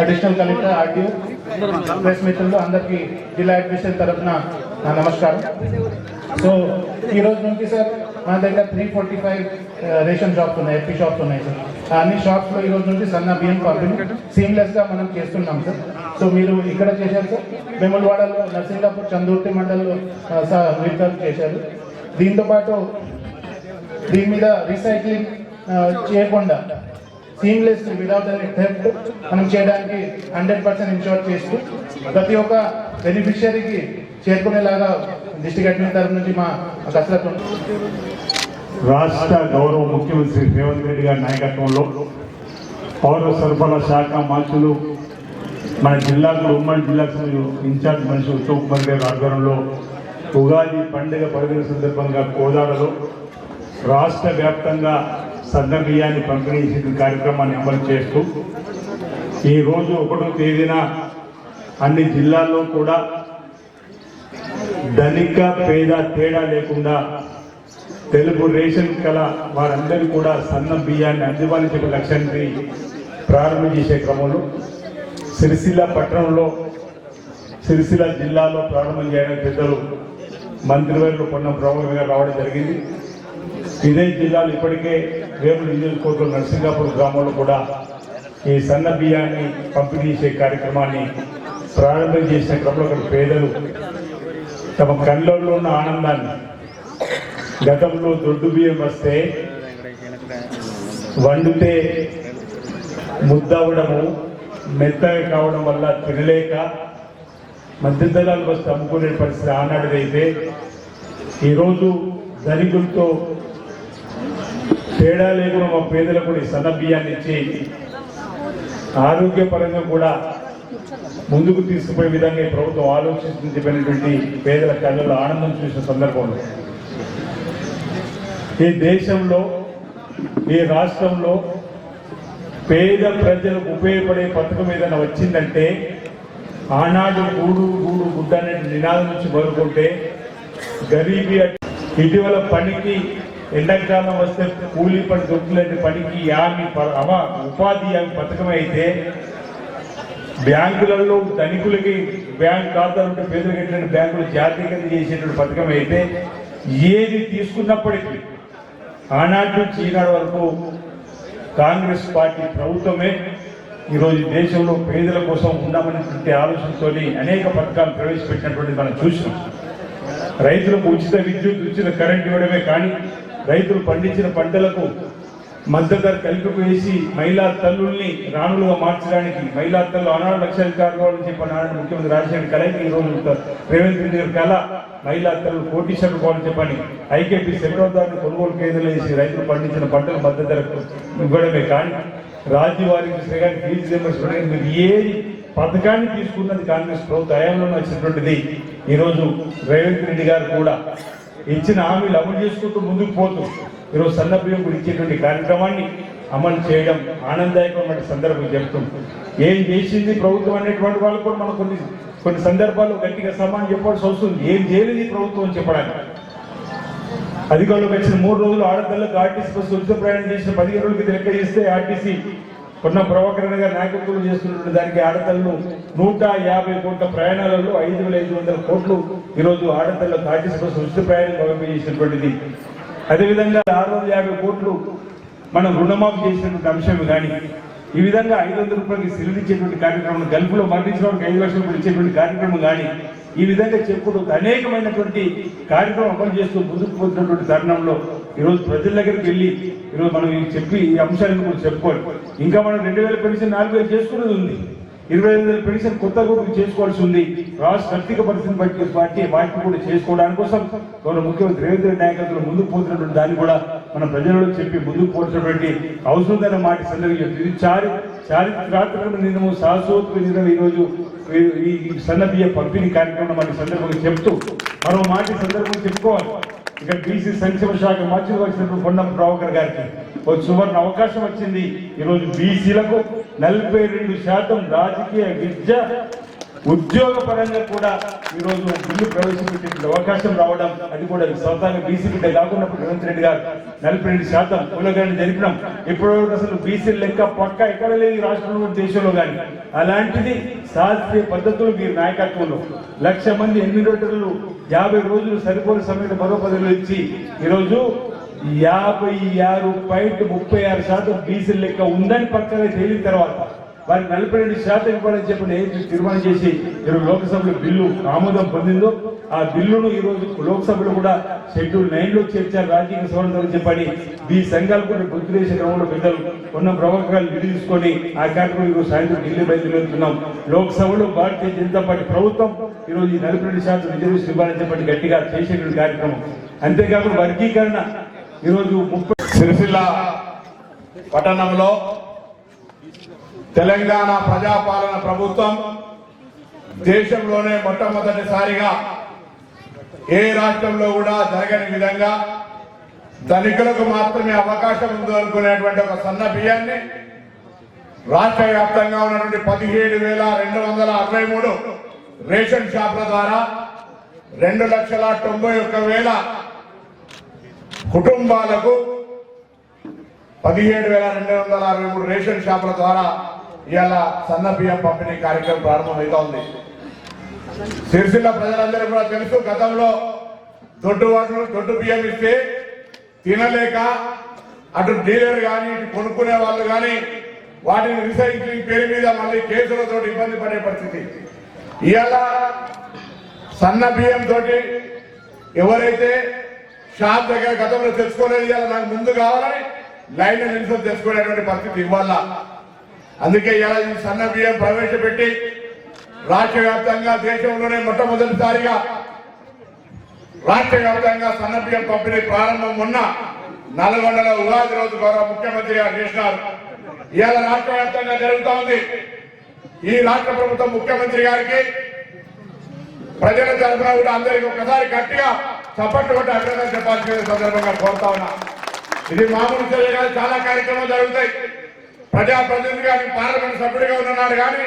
Additional collector RTO press మిత్రులు అందరికీ జిల్లా అడ్మిషన్ తరఫున నా నమస్కారం. సో ఈ రోజు నుంచి సార్ మన దగ్గర three forty five ration shops ఉన్నాయి ఎఫ్పీ షాప్స్ ఉన్నాయి సార్. అన్ని షాప్స్లో ఈ రోజు నుంచి సన్న బియ్యం పంపిణీ సీమ్లెస్గా మనం చేస్తున్నాం సార్. సో మీరు ఇక్కడ చేశారు సార్. వెములవాడలో నర్సింగాపూర్ చందూర్తి మండల్లో ఆ, చేశారు. దీంతో పాటు దీని మీద రీసైక్లింగ్ చేయకుండా సీమ్లెస్ విదౌట్ ఎనీ థెఫ్ట్ మనం చేయడానికి హండ్రెడ్ పర్సెంట్ ఇన్షూర్ చేస్తూ ప్రతి ఒక్క బెనిఫిషియరీకి చేరుకునేలాగా డిస్ట్రిక్ట్ అడ్మిన్ తరఫు నుంచి మా కసరత్తు రాష్ట్ర గౌరవ ముఖ్యమంత్రి రేవంత్ రెడ్డి గారి నాయకత్వంలో పౌర సరఫరాల శాఖ మంత్రులు మన జిల్లాకు ఉమ్మడి జిల్లాకు ఇన్ఛార్జ్ మనిషి ఉత్తమ్ కుమార్ గారి ఆధ్వర్యంలో ఉగాది పండుగ పర్వదిన సందర్భంగా కోదాడలో రాష్ట్ర వ్యాప్తంగా సన్న బియ్యాన్ని పంపిణీ చేసిన కార్యక్రమాన్ని అమలు చేస్తూ ఈరోజు ఒకటో తేదీన అన్ని జిల్లాల్లో కూడా ధనిక పేద తేడా లేకుండా తెలుగు రేషన్ కల వారందరూ కూడా సన్న బియ్యాన్ని అందివ్వాలని లక్ష్యాన్ని ప్రారంభం చేసే క్రమంలో సిరిసిల్ల పట్టణంలో సిరిసిల్ల జిల్లాలో ప్రారంభం చేయడానికి పెద్దలు మంత్రివర్యులు పొన్నం ప్రభావం రావడం జరిగింది. ఇదే జిల్లాలో ఇప్పటికే వేముల నియోజకవర్గం నర్సింగాపూర్ గ్రామంలో కూడా ఈ సన్న బియ్యాన్ని పంపిణీ చేసే కార్యక్రమాన్ని ప్రారంభం చేసిన క్రమంలో అక్కడ పేదలు తమ కళ్ళల్లో ఉన్న ఆనందాన్ని గతంలో దొడ్డు బియ్యం వస్తే వండితే ముద్దవడము మెత్తగా కావడం వల్ల తినలేక మధ్యతరాలు వస్తే అమ్ముకునే పరిస్థితి ఆనాటిదైతే ఈరోజు ధనికులతో తేడా లేకుండా మా పేదలకు కూడా ఈ సన్న బియ్యాన్ని ఇచ్చి ఆరోగ్యపరంగా కూడా ముందుకు తీసుకుపోయే విధంగా ఈ ప్రభుత్వం ఆలోచించింది చెప్పినటువంటి పేదల కళ్ళలో ఆనందం చూసిన సందర్భంలో. ఈ దేశంలో ఈ రాష్ట్రంలో పేద ప్రజలకు ఉపయోగపడే పథకం ఏదైనా వచ్చిందంటే ఆనాడు గూడు గూడు గుడ్డ అనే నినాదం నుంచి మొదలుకుంటే గరీబీ ఇటీవల పనికి ఎండాకాలం వస్తే కూలి పని దొరుకులేని పనికి యామి ప- ఉపాధి హామీ పథకం అయితే బ్యాంకులలో ధనికులకి బ్యాంక్ ఖాతాలు ఉంటే పేదలకు ఎట్లని బ్యాంకులు జాతీయకరణ చేసేటువంటి పథకం అయితే ఏది తీసుకున్నప్పటికీ ఆనాటి నుంచి ఈనాడు వరకు కాంగ్రెస్ పార్టీ ప్రభుత్వమే ఈరోజు దేశంలో పేదల కోసం ఉన్నామనేటువంటి ఆలోచనతో అనేక పథకాలు ప్రవేశపెట్టినటువంటి మనం చూసినాం. రైతులకు ఉచిత విద్యుత్ ఉచిత కరెంట్ ఇవ్వడమే కానీ రైతులు పండించిన పంటలకు మద్దతు కలిపి వేసి మహిళా తల్లుల్ని రాణులుగా మార్చడానికి మహిళా తల్లు అనాడు లక్షాధికారులు కావాలని చెప్పి నాడు ముఖ్యమంత్రి రాజశేఖర్ కలైకి ఈ రోజు రేవంత్ రెడ్డి గారి కళ మహిళా తల్లు కోటీశ్వరులు కావాలని చెప్పని ఐకేపీ సెక్రదారులు కొనుగోలు కేంద్రాలు వేసి రైతులు పండించిన పంటలు మద్దతు ఇవ్వడమే కానీ రాజ్యవారికి శ్రీగారి ఫీజు రియంబర్స్మెంట్ మీరు ఏది పథకాన్ని తీసుకున్నది కాంగ్రెస్ ప్రభుత్వ హయాంలో వచ్చినటువంటిది ఈరోజు రేవంత్ రెడ్డి గారు కూడా ఇచ్చిన హామీలు అమలు చేసుకుంటూ ముందుకు పోతూ ఈరోజు సన్న బియ్యం ఇచ్చేటువంటి కార్యక్రమాన్ని అమలు చేయడం ఆనందదాయకమైన సందర్భం చెప్తుంది ఏం చేసింది ప్రభుత్వం అనేటువంటి వాళ్ళు కూడా మనం కొన్ని కొన్ని సందర్భాల్లో గట్టిగా సమానం చెప్పాల్సి వస్తుంది. ఏం చేయలేదు ఈ ప్రభుత్వం అని చెప్పడానికి. అధికారులకు వచ్చిన మూడు రోజులు ఆడపిల్లలకు ఆర్టీసీ బస్సు ఉచిత ప్రయాణం చేసిన పదిహేను రోజులకి లెక్క చేస్తే ఆర్టీసీ కొన్న ప్రభాకరణ గారు నాయకత్వం చేస్తున్నటువంటి దానికి ఆడపిల్లలు నూట యాభై కోట్ల ప్రయాణాలలో ఐదు వేల ఐదు వందల కోట్లు ఈరోజు ఆడపిల్లలకు ఆర్టీసీ సృష్టి ఉచిత ప్రయాణం గౌరవం చేసినటువంటిది. అదేవిధంగా ఆరు వందల యాభై కోట్లు మనం రుణమాఫీ చేసినటువంటి అంశం కానీ ఈ విధంగా ఐదు వందల రూపాయలకి సిలిండర్ ఇచ్చేటువంటి కార్యక్రమం గల్ఫ్లో మరణించిన వారికి ఐదు లక్షల రూపాయలు ఇచ్చేటువంటి కార్యక్రమం కానీ ఈ విధంగా చెప్పుకుంటూ అనేకమైనటువంటి కార్యక్రమం అమలు చేస్తూ ముందుకు పోతున్నటువంటి తరుణంలో ఈరోజు ప్రజల దగ్గరికి వెళ్ళి ఈరోజు మనం చెప్పి ఈ అంశాలను కూడా చెప్పుకోవాలి. ఇంకా మనం రెండు వేల పెన్షన్ నాలుగు వేలు చేసుకునేది ఉంది. ఇరవై ఐదు వేల పెన్షన్ కొత్త కూడా చేసుకోవాల్సి ఉంది. రాష్ట్ర ఆర్థిక పరిస్థితిని బట్టి పార్టీ వాటిని కూడా చేసుకోవడానికి కోసం గౌరవ ముఖ్యమంత్రి రేవంత్ రెడ్డి నాయకత్వం ముందుకు పోతున్నటువంటి దాన్ని కూడా మన ప్రజలలో చెప్పి ముందుకు పోతున్నటువంటి అవసరమైన మాట సందర్భం చెప్తుంది. ఇది చారి చారిత్రాత్మక నిర్ణయం శాశ్వత నిర్ణయం ఈరోజు ఈ- ఈ పంపిణీ కార్యక్రమం మన సందర్భంగా చెప్తూ మరో మాట సందర్భంగా చెప్పుకోవాలి. ఇక్కడ బీసీ సంక్షేమ శాఖ మంత్రి వచ్చినప్పుడు పొన్నం ప్రభాకర్ గారికి ఒక సువర్ణ అవకాశం వచ్చింది. ఈరోజు బీసీలకు నలభై రెండు శాతం రాజకీయ విద్య ఉద్యోగ పరంగా కూడా ఈరోజు బిల్లు ప్రవేశపెట్టే అవకాశం రావడం అది కూడా సొంతంగా బీసీ బిడ్డ కాకుండా రేవంత్ రెడ్డి గారు నలభై రెండు శాతం కులగాన్ని జరిపినాం. ఇప్పటివరకు అసలు బీసీ లెక్క పక్క ఎక్కడ లేదు రాష్ట్రంలో దేశంలో కానీ అలాంటిది శాస్త్రీయ పద్ధతులు మీరు నాయకత్వంలో. లక్ష మంది ఎన్నిమిటర్లు యాభై రోజులు సరిపోని సమయంలో మరో పదవులు ఇచ్చి ఈరోజు యాభై ఆరు పాయింట్ ముప్పై ఆరు శాతం బీసీ లెక్క ఉందని పక్కనే తేలిన తర్వాత వారికి నలభై రెండు శాతం ఇవ్వాలని చెప్పి నేను తీర్మానం చేసి ఈరోజు లోక్సభలో బిల్లు ఆమోదం పొందిందో ఆ బిల్లును ఈరోజు లోక్సభలో కూడా షెడ్యూల్ నైన్లో చేర్చారు రాజకీయ సవరణ చెప్పని ఈ సంఘాలు కూడా గుర్తు చేసే క్రమంలో పెద్దలు ఉన్న ప్రవక్తలు విడి ఆ కార్యక్రమం ఈరోజు సాయంత్రం ఢిల్లీ బయలుదేరుతున్నాం. లోక్సభలో భారతీయ జనతా పార్టీ ప్రభుత్వం ఈరోజు ఈ నలభై రెండు శాతం రిజర్వేషన్ ఇవ్వాలని చెప్పి గట్టిగా చేసేటువంటి కార్యక్రమం. అంతేకాకుండా వర్గీకరణ ఈరోజు ముప్పై సిరిసిల్ల పట్టణంలో తెలంగాణ ప్రజాపాలన ప్రభుత్వం దేశంలోనే మొట్టమొదటిసారిగా ఏ రాష్ట్రంలో కూడా జరగని విధంగా ధనికులకు మాత్రమే అవకాశం ఉందో అనుకునేటువంటి ఒక సన్న బియ్యాన్ని రాష్ట్ర వ్యాప్తంగా ఉన్నటువంటి పదిహేడు వేల రెండు వందల అరవై మూడు రేషన్ షాపుల ద్వారా రెండు లక్షల తొంభై ఒక్క వేల కుటుంబాలకు పదిహేడు వేల రెండు వందల అరవై మూడు రేషన్ షాపుల ద్వారా ఇవాళ సన్న బియ్యం పంపిణీ కార్యక్రమం ప్రారంభమవుతోంది సిరిసిల్ల ప్రజలందరూ కూడా తెలుసు గతంలో దొడ్డు వాటర్ దొడ్డు బియ్యం ఇస్తే తినలేక అటు డీలర్ కానీ ఇటు కొనుక్కునే వాళ్ళు కానీ వాటిని రీసైక్లింగ్ పేరు మీద మళ్ళీ కేసులతో ఇబ్బంది పడే పరిస్థితి. ఇవాళ సన్న బియ్యం తోటి ఎవరైతే షాప్ దగ్గర గతంలో తెచ్చుకోలేదు ఇవాళ నాకు ముందు కావాలని లైన్ నిలుచుని తెచ్చుకునేటువంటి పరిస్థితి ఇవ్వాలా అందుకే ఇలా ఈ సన్న బియ్యం ప్రవేశపెట్టి రాష్ట్ర వ్యాప్తంగా దేశంలోనే మొట్టమొదటిసారిగా రాష్ట్ర వ్యాప్తంగా సన్న బియ్యం పంపిణీ ప్రారంభం ఉన్న నల్గొండలో ఉగాది రోజు గౌరవ ముఖ్యమంత్రి గారు చేసినారు. ఇవాళ రాష్ట్ర వ్యాప్తంగా జరుగుతూ ఉంది. ఈ రాష్ట్ర ప్రభుత్వం ముఖ్యమంత్రి గారికి ప్రజల తరఫున కూడా అందరికి ఒకసారి గట్టిగా చప్పట్లు కొట్టి అభినందన చెప్పాల్సిన సందర్భంగా కోరుతా ఉన్నా. ఇది మామూలు చర్య కాదు చాలా కార్యక్రమాలు జరుగుతాయి. ప్రజాప్రతినిధి కానీ పార్లమెంట్ సభ్యుడిగా ఉన్నాడు కానీ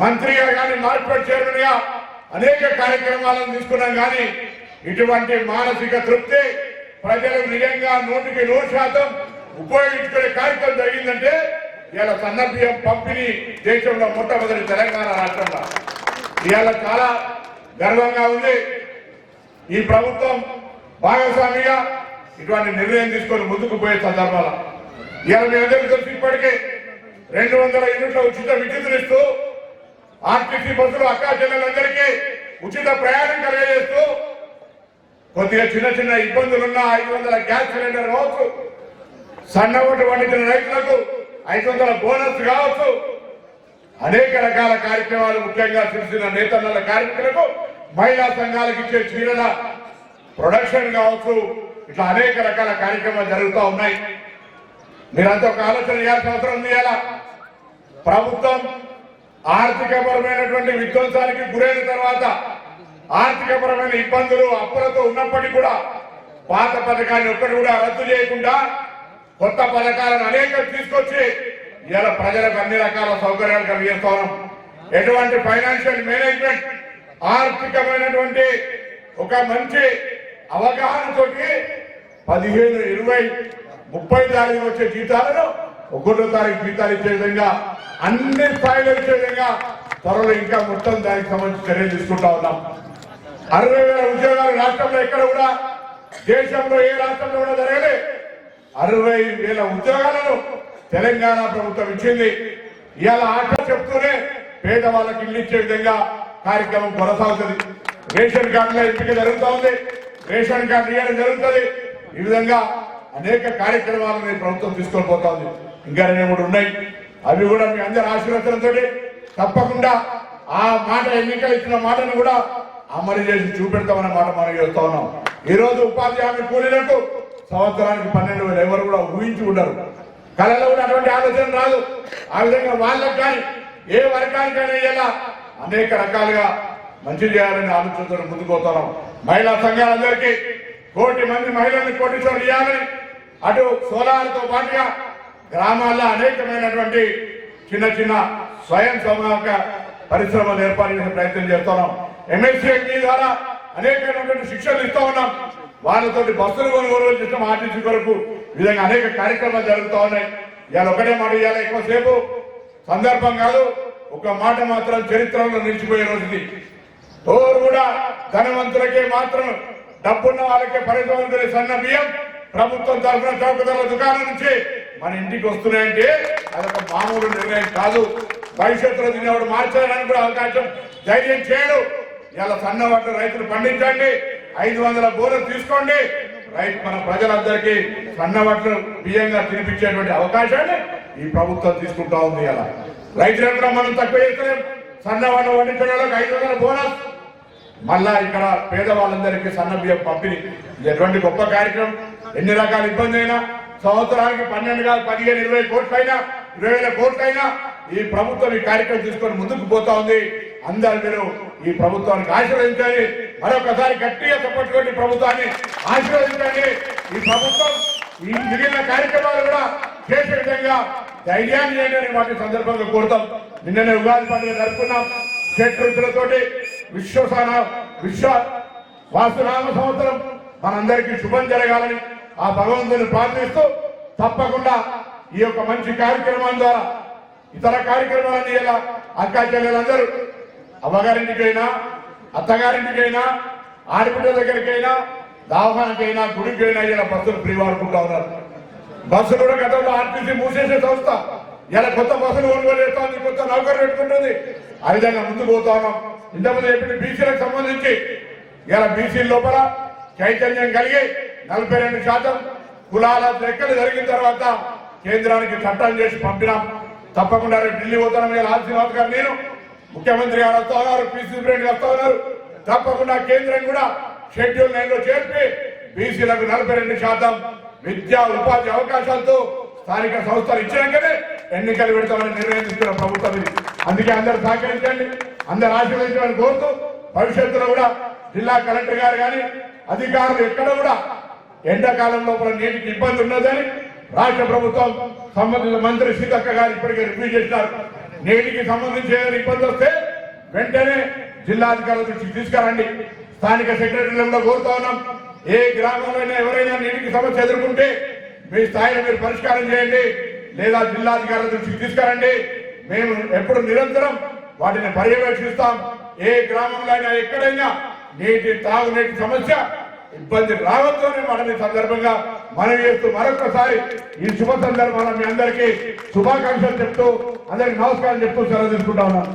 మంత్రిగా కానీ మార్కెట్ చైర్మన్గా అనేక కార్యక్రమాలను తీసుకున్నాం కానీ ఇటువంటి మానసిక తృప్తి ప్రజలు నిజంగా నూటికి నూరు శాతం ఉపయోగించుకునే కార్యక్రమం జరిగిందంటే ఇలా సన్నబియ్యం పంపిణీ దేశంలో మొట్టమొదటి తెలంగాణ రాష్ట్రంలో. ఇవాళ చాలా గర్వంగా ఉంది. ఈ ప్రభుత్వం భాగస్వామిగా ఇటువంటి నిర్ణయం తీసుకొని ముందుకు పోయే సందర్భాల. ఇవాళ మీ అందరికీ తెలుసు ఇప్పటికే రెండు వందల యూనిట్ల ఉచిత విద్యుత్తులు ఇస్తూ ఆర్టీసీ బస్సులు అక్కా చెల్లెలందరికీ ఉచిత ప్రయాణం కలిగజేస్తూ కొద్దిగా చిన్న చిన్న ఇబ్బందులున్న ఐదు వందల గ్యాస్ సిలిండర్ కావచ్చు సన్న ఓటు పండించిన రైతులకు ఐదు వందల బోనస్ కావచ్చు అనేక రకాల కార్యక్రమాలు ముఖ్యంగా చూసిన నేతన్నల కార్మికులకు మహిళా సంఘాలకు ఇచ్చే చీరల ప్రొడక్షన్ కావచ్చు. ఇట్లా అనేక రకాల కార్యక్రమాలు జరుగుతూ ఉన్నాయి. మీరంతా ఒక ఆలోచన చేయాల్సిన అవసరం ఉంది ఎలా ప్రభుత్వం ఆర్థికపరమైనటువంటి విధ్వంసానికి గురైన తర్వాత ఆర్థికపరమైన ఇబ్బందులు అప్పులతో ఉన్నప్పటికీ కూడా పాత పథకాన్ని ఒక్కటి కూడా రద్దు చేయకుండా కొత్త పథకాలను అనేక తీసుకొచ్చి ఇలా ప్రజలకు అన్ని రకాల సౌకర్యాలు కలిగిస్తా ఉన్నాం. ఎటువంటి ఫైనాన్షియల్ మేనేజ్మెంట్ ఆర్థికమైనటువంటి ఒక మంచి అవగాహనతోటి పదిహేను ఇరవై ముప్పై తారీఖు వచ్చే జీతాలను ఒకటో తారీఖు జీతాలు ఇచ్చే విధంగా అన్ని స్థాయిలో ఇచ్చే విధంగా త్వరలో ఇంకా మొత్తం దానికి సంబంధించి చర్యలు తీసుకుంటా ఉన్నాం. అరవై వేల ఉద్యోగాలు రాష్ట్రంలో ఎక్కడ కూడా దేశంలో ఏ రాష్ట్రంలో కూడా జరగలే. అరవై వేల ఉద్యోగాలను తెలంగాణ ప్రభుత్వం ఇచ్చింది. ఇవాళ ఆట చెప్తూనే పేదవాళ్ళకి ఇల్లు ఇచ్చే విధంగా కార్యక్రమం కొనసాగుతుంది. రేషన్ కార్డుల ఎంపిక జరుగుతూ ఉంది రేషన్ కార్డు ఇవ్వడం జరుగుతుంది. ఈ విధంగా అనేక కార్యక్రమాలని ప్రభుత్వం తీసుకొని పోతా ఉంది. ఇంకా రెండు మూడు ఉన్నాయి. అవి కూడా మీ అందరి ఆశీర్వచనంతో తప్పకుండా ఆ మాట ఎన్నికలు ఇచ్చిన మాటను కూడా అమలు చేసి చూపెడతామన్న మాట మనం చేస్తా ఉన్నాం. ఈ రోజు ఉపాధి హామీ కూలీలకు సంవత్సరానికి పన్నెండు వేలు ఎవరు కూడా ఊహించి ఉండరు. కళలో కూడా అటువంటి ఆలోచన రాదు. ఆ విధంగా వాళ్ళకు కానీ ఏ వర్గానికైనా ఇలా అనేక రకాలుగా మంచి చేయాలని ఆలోచనతో ముందుకు పోతున్నాం. మహిళా సంఘాలందరికీ కోటి మంది మహిళల్ని కోటీశ్వరులు చేయాలని అటు సోలార్తో పాటుగా గ్రామాల్లో అనేకమైనటువంటి చిన్న చిన్న స్వయం సమూహక పరిశ్రమలు ఏర్పాటు చేసే ప్రయత్నం చేస్తున్నాం. ఎంఎస్సీ ద్వారా అనేకమైనటువంటి శిక్షణలు ఇస్తా ఉన్నాం. వాళ్ళతో బస్సులు కొనుగోలు చేసిన ఆర్టీసీ కొరకు. విధంగా అనేక కార్యక్రమాలు జరుగుతూ ఉన్నాయి. ఇవాళ ఒకటే మాట ఇవాళ ఎక్కువసేపు. సందర్భం కాదు ఒక మాట మాత్రం చరిత్రలో నిలిచిపోయే రోజుది. తోరు కూడా ధనవంతులకే మాత్రం డబ్బున్న వాళ్ళకే పరిశ్రమలు సన్న బియ్యం. ప్రభుత్వం తరఫున చౌకధరల దుకాణం నుంచి మన ఇంటికి వస్తున్నాయంటే అదొక మామూలు నిర్ణయం కాదు. భవిష్యత్తులో దీన్ని ఎవరు మార్చడానికి కూడా అవకాశం ధైర్యం చేయడు. ఇలా సన్న వాటిని రైతులు పండించండి. ఐదు వందల బోనస్ తీసుకోండి. రైతు మన ప్రజలందరికీ సన్న వాటిని బియ్యంగా తినిపించేటువంటి అవకాశాన్ని ఈ ప్రభుత్వం తీసుకుంటా ఉంది ఇలా. రైతులకు కూడా మనం తక్కువ చేస్తలేం. సన్న వాళ్ళు వాళ్ళకి ఐదు వందల బోనస్. మళ్ళా ఇక్కడ పేదవాళ్ళందరికీ సన్న బియ్యం పంపిణీ. ఇది ఎటువంటి గొప్ప కార్యక్రమం ఎన్ని రకాల ఇబ్బంది అయినా సంవత్సరానికి పన్నెండు కాదు పదిహేను ఇరవై కోట్లైనా ఇరవై వేల కోట్లైనా ఈ ప్రభుత్వం ఈ కార్యక్రమం తీసుకొని ముందుకు పోతా ఉంది. అందరు మీరు ఈ ప్రభుత్వానికి ఆశీర్వదించాలి మరొకసారి గట్టిగా చెప్పట్టుకోండి ప్రభుత్వాన్ని ఆశీర్వదించండి. ఈ ప్రభుత్వం ఈ మిగిలిన కార్యక్రమాలు కూడా చేసే విధంగా ధైర్యాన్ని చేయండి వాటి సందర్భంగా కోరుతాం. నిన్ననే ఉగాది పండుగ జరుపుకున్నాం. క్షేత్రులతోటి విశ్వసాన విశ్వ వాసునామ సంవత్సరం మనందరికీ శుభం జరగాలని ఆ భగవంతుని ప్రార్థిస్తూ తప్పకుండా ఈ యొక్క మంచి కార్యక్రమం ద్వారా ఇతర కార్యక్రమాలన్నీ ఎలా అక్కా చెల్లెలందరూ అవ్వగారింటికైనా అత్తగారింటికైనా ఆడపిల్ల దగ్గరికైనా దావానికైనా గుడికైనా ఇలా బస్సులు ఫ్రీ వాడుకుంటా ఉన్నారు. బస్సులు కూడా గతంలో ఆర్టీసీ మూసేసే సంస్థ. ఇలా కొత్త బస్సులు కొనుగోలు చేస్తోంది కొత్త నౌకరు పెట్టుకుంటుంది. ఆ విధంగా ముందుకు పోతా ఉన్నాం. ఇంతకుముందు చెప్పిన బీసీలకు సంబంధించి ఇలా బీసీ లోపల చైతన్యం కలిగి నలభై రెండు శాతం కులాల లెక్కలు జరిగిన తర్వాత కేంద్రానికి చట్టం చేసి పంపినాం. తప్పకుండా రేపు ఢిల్లీ పోతాను మీద ఆశీర్వాద్ గారు నేను ముఖ్యమంత్రి గారు వస్తా ఉన్నారు పీసీ ప్రెసిడెంట్ వస్తా ఉన్నారు. తప్పకుండా కేంద్రం కూడా షెడ్యూల్ నైన్లో చేర్పి బీసీలకు నలభై రెండు శాతం విద్యా ఉపాధి అవకాశాలతో స్థానిక సంస్థలు ఇచ్చినాకనే ఎన్నికలు పెడతామని నిర్ణయం తీసుకున్న ప్రభుత్వం ఇది. అందుకే అందరూ సహకరించండి అందరు ఆశీర్వదించాలని కోరుతూ భవిష్యత్తులో కూడా జిల్లా కలెక్టర్ గారు కానీ అధికారులు ఎక్కడ కూడా ఎండాకాలం లోపల నీటికి ఇబ్బంది ఉన్నదని రాష్ట్ర ప్రభుత్వం సంబంధిత మంత్రి సీతక్క గారు ఇప్పటికే రివ్యూ చేశారు. నీటికి సంబంధించి ఏదైనా ఇబ్బంది వస్తే వెంటనే జిల్లాధికారుల దృష్టికి తీసుకురండి. స్థానిక సెక్రటరీలను కోరుతా ఉన్నాం. ఏ గ్రామంలో ఎవరైనా నీటికి సమస్య ఎదుర్కొంటే మీ స్థాయిలో మీరు పరిష్కారం చేయండి. లేదా జిల్లాధికారుల దృష్టికి తీసుకురండి. మేము ఎప్పుడు నిరంతరం వాటిని పర్యవేక్షిస్తాం. ఏ గ్రామంలో అయినా ఎక్కడైనా నీటి తాగునీటి సమస్య ఇబ్బంది రావద్దని ఈ సందర్భంగా మనం చేస్తూ మరొకసారి ఈ శుభ సందర్భంలో మీ అందరికీ శుభాకాంక్షలు చెప్తూ అందరికి నమస్కారం చెప్తూ సెలవు తీసుకుంటా ఉన్నాను.